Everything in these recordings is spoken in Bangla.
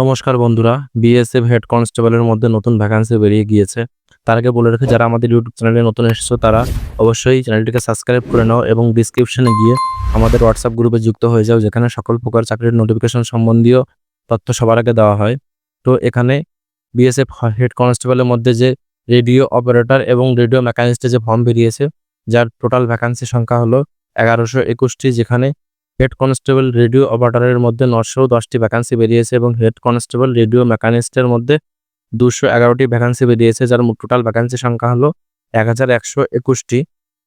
নমস্কার বন্ধুরা বিএসএফ হেড কনস্টেবলের মধ্যে নতুন ভ্যাকান্সি বেরিয়ে গিয়েছে। তার আগে বলে রেখে, যারা আমাদের ইউটিউব চ্যানেলে নতুন এসেছ, তারা অবশ্যই চ্যানেলটিকে সাবস্ক্রাইব করে নাও এবং ডিসক্রিপশনে গিয়ে আমাদের হোয়াটসঅ্যাপ গ্রুপে যুক্ত হয়ে যাও, যেখানে সকল প্রকার চাকরির নোটিফিকেশন সম্বন্ধীয় তথ্য সবার আগে দেওয়া হয়। তো এখানে বিএসএফ হেড কনস্টেবলের মধ্যে যে রেডিও অপারেটর এবং রেডিও মেকানিস্টের যে ফর্ম বেরিয়েছে, যার টোটাল ভ্যাকান্সি সংখ্যা হলো এগারোশো একুশটি, যেখানে হেড কনস্টেবল রেডিও অপারেটরের মধ্যে নশো দশটি ভ্যাকান্সি বেরিয়েছে এবং হেড কনস্টেবল রেডিও মেকানিস্টের মধ্যে দুশো এগারোটি ভ্যাকান্সি বেরিয়েছে, যার টোটাল ভ্যাকান্সি সংখ্যা হলো এক হাজার একশো একুশটি।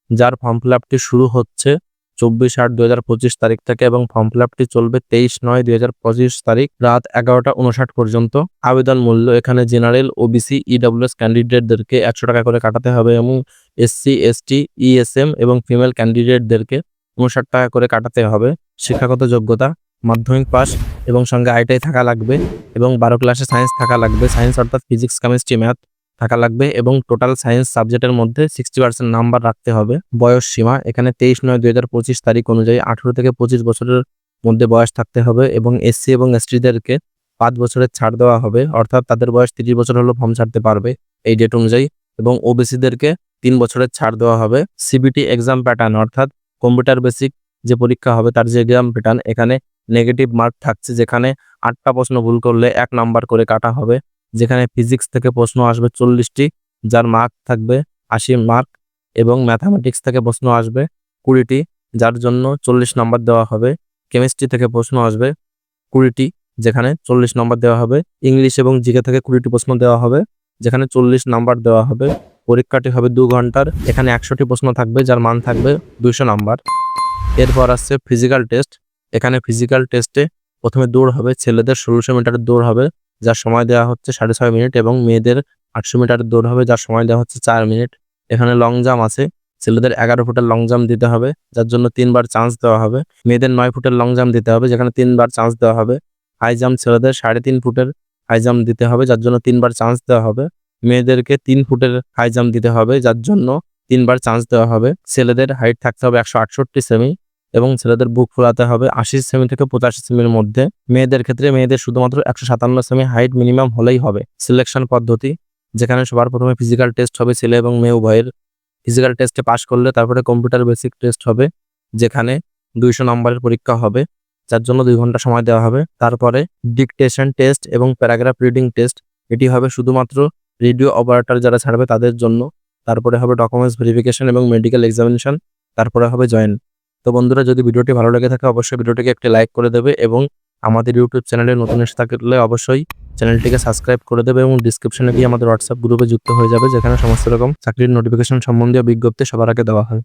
যার ফর্ম ফিল আপটি শুরু হচ্ছে চব্বিশ আট দুই হাজার পঁচিশ তারিখ থেকে এবং ফর্ম ফিল আপটি চলবে তেইশ নয় দুই হাজার পঁচিশ তারিখ রাত এগারোটা উনষাট পর্যন্ত। আবেদন মূল্য এখানে জেনারেল ওবিসি ইডব্লিউএস ক্যান্ডিডেটদেরকে একশো টাকা করে কাটাতে হবে এবং এসসি এসটি ইএসএম এবং ফিমেল ক্যান্ডিডেটদেরকে উনষাট টাকা করে কাটাতে হবে। শিক্ষাগত যোগ্যতা, মাধ্যমিক পাস এবং সঙ্গে আইটাই থাকা লাগবে এবং বারো ক্লাসে সায়েন্স থাকা লাগবে। সায়েন্স অর্থাৎ ফিজিক্স কেমিস্ট্রি ম্যাথ থাকা লাগবে এবং টোটাল সায়েন্স সাবজেক্টের মধ্যে সিক্সটি পার্সেন্ট নাম্বার রাখতে হবে। বয়স সীমা, এখানে তেইশ নয় দুই হাজার পঁচিশ তারিখ অনুযায়ী আঠেরো থেকে পঁচিশ বছরের মধ্যে বয়স থাকতে হবে এবং এসসি এবং এসটিদেরকে পাঁচ বছরের ছাড় দেওয়া হবে। অর্থাৎ তাদের বয়স তিরিশ বছর হলেও ফর্ম ছাড়তে পারবে এই ডেট অনুযায়ী এবং ওবিসিদেরকে তিন বছরের ছাড় দেওয়া হবে। সিবিটি এক্সাম প্যাটার্ন অর্থাৎ কম্পিউটার বেসিক যে পরীক্ষা হবে তার যে এক্সাম প্যাটার্ন এখানে নেগেটিভ মার্ক থাকছে যেখানে আটটা প্রশ্ন ভুল করলে এক নাম্বার করে কাটা হবে। যেখানে ফিজিক্স থেকে প্রশ্ন আসবে চল্লিশটি, যার মার্ক থাকবে আশি মার্ক এবং ম্যাথামেটিক্স থেকে প্রশ্ন আসবে কুড়িটি, যার জন্য চল্লিশ নাম্বার দেওয়া হবে। কেমিস্ট্রি থেকে প্রশ্ন আসবে কুড়িটি, যেখানে চল্লিশ নাম্বার দেওয়া হবে। ইংলিশ এবং জিকে থেকে কুড়িটি প্রশ্ন দেওয়া হবে, যেখানে চল্লিশ নাম্বার দেওয়া হবে। পরীক্ষাটি হবে দু ঘণ্টার। এখানে একশোটি প্রশ্ন থাকবে, যার মান থাকবে দুইশো নাম্বার। এরপর আসছে ফিজিক্যাল টেস্ট এখানে ফিজিক্যাল টেস্টে প্রথমে দৌড় হবে, ছেলেদের ষোলোশো মিটারের দৌড় হবে, যার সময় দেওয়া হচ্ছে সাড়ে ছয় মিনিট এবং মেয়েদের আটশো মিটারের দৌড় হবে, যার সময় দেওয়া হচ্ছে চার মিনিট। এখানে লং জাম্প আছে, ছেলেদের এগারো ফুটের লং জাম্প দিতে হবে, যার জন্য তিনবার চান্স দেওয়া হবে। মেয়েদের নয় ফুটের লং জাম্প দিতে হবে, যেখানে তিনবার চান্স দেওয়া হবে। হাই জাম্প ছেলেদের সাড়ে তিন ফুটের হাই জাম্প দিতে হবে, যার জন্য তিনবার চান্স দেওয়া হবে। মেয়েদেরকে তিন ফুটের হাই জাম্প দিতে হবে, যার জন্য তিনবার চান্স দেওয়া হবে। ছেলেদের হাইট থাকতে হবে একশো আটষট্টি সেমি এবং ছেলেদের বুক ফোলাতে হবে আশি সেমি থেকে পঁচাশি সেমির মধ্যে। মেয়েদের ক্ষেত্রে মেয়েদের শুধুমাত্র একশো সাতান্ন সেমি হাইট মিনিমাম হলেই হবে। সিলেকশন পদ্ধতি, যেখানে সবার প্রথমে ফিজিক্যাল টেস্ট হবে ছেলে এবং মেয়ে, উভয়ের ফিজিক্যাল টেস্টে পাশ করলে তারপরে কম্পিউটার বেসিক টেস্ট হবে, যেখানে দুইশো নম্বরের পরীক্ষা হবে, যার জন্য দুই ঘণ্টা সময় দেওয়া হবে। তারপরে ডিকটেশন টেস্ট এবং প্যারাগ্রাফ রিডিং টেস্ট এটি হবে শুধুমাত্র রেডিও অপারেটর যারা ছাড়বে তাদের জন্য। তারপরে হবে ডকুমেন্টস ভেরিফিকেশন এবং মেডিকেল এক্সামিনেশন তারপরে হবে জয়েন তো বন্ধুরা, যদি ভিডিওটি ভালো লেগে থাকে, অবশ্যই ভিডিওটিকে একটি লাইক করে দেবে এবং আমাদের ইউটিউব চ্যানেলে নতুন এসে থাকলে অবশ্যই চ্যানেলটিকে সাবস্ক্রাইব করে দেবে এবং ডিসক্রিপশনে গিয়ে আমাদের হোয়াটসঅ্যাপ গ্রুপে যুক্ত হয়ে যাবে, যেখানে সমস্ত রকম চাকরির নোটিফিকেশন সম্বন্ধীয় বিজ্ঞপ্তি সবার আগে দেওয়া হয়।